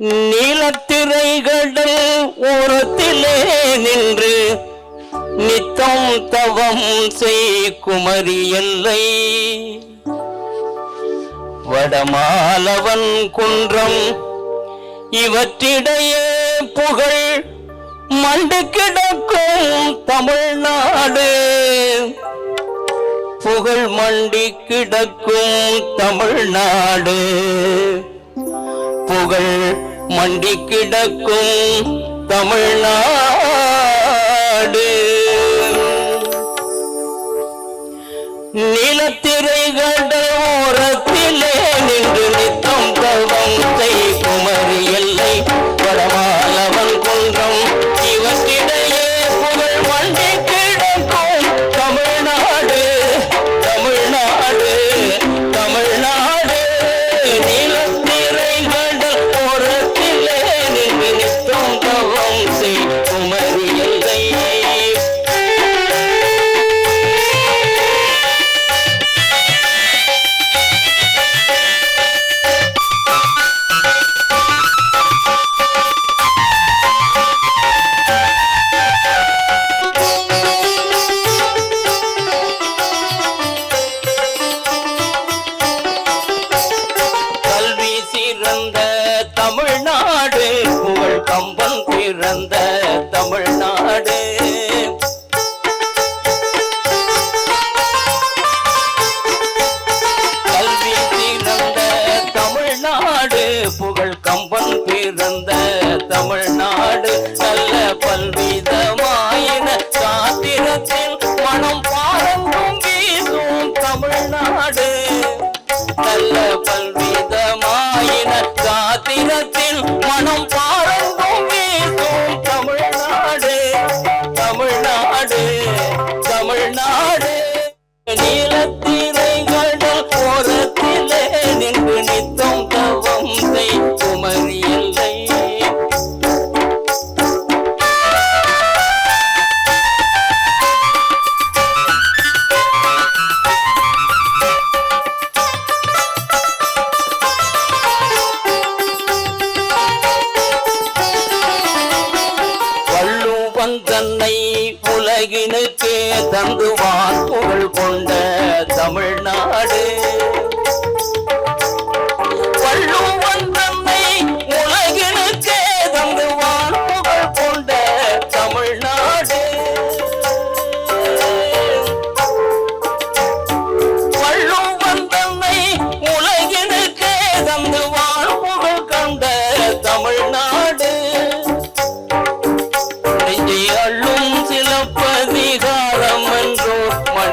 நீலத்திரைகள் ஓரத்திலே நின்று நித்தம் தவம் செய் குமரி எல்லை. வடமாலவன் குன்றம் இவற்றிடையே புகழ் மண்டு கிடக்கும் தமிழ்நாடு. புகழ் மண்டி கிடக்கும் தமிழ்நாடு. மண்டி கிடக்கும் தமிழ்நாடு. நிலத்திரை நிலத்திரைகள் ஓரத்திலே தமிழ்நாடு. கல்வி சிறந்த தமிழ்நாடு புகழ் கம்பன் பிறந்த தமிழ்நாடு. நல்ல பல்விதமாயின சாத்திரத்தில் மனம் பாரங்கும் வீசும் தமிழ்நாடு. நல்ல தன்னை உலகினுக்கே தந்துவான் புகழ் கொண்ட தமிழ்நாடு.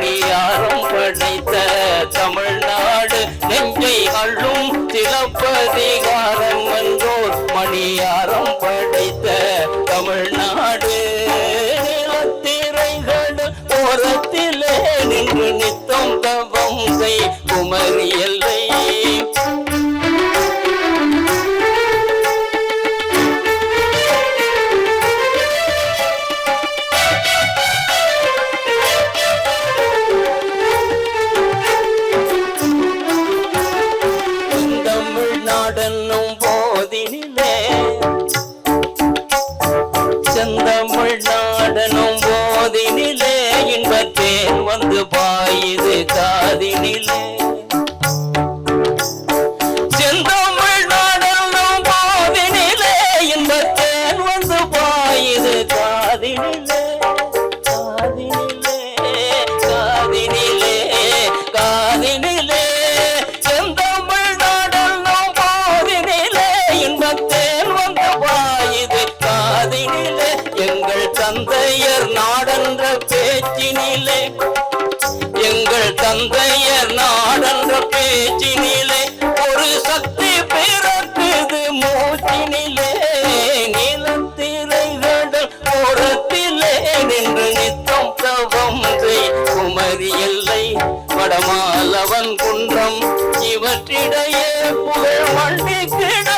என்றோர் படைத்த தமிழ்நாடு. நெஞ்சை அள்ளும் காதினிலே. செந்தமிழ்நாடென்னும் போதினிலே இன்பத்தேன் வந்து பாயுது காதினிலே. காதினிலே காதினிலே காதினிலே. செந்தமிழ்நாடெல்லாம் பாதினிலே இன்பத்தேன் வந்து பாயுது காதினிலே. எங்கள் தந்தையர் நாடென்ற பேச்சினிலே. எங்கள் தந்தை சிவன் குன்றம் இவற்றிடையே புகழ் மண்டி கிட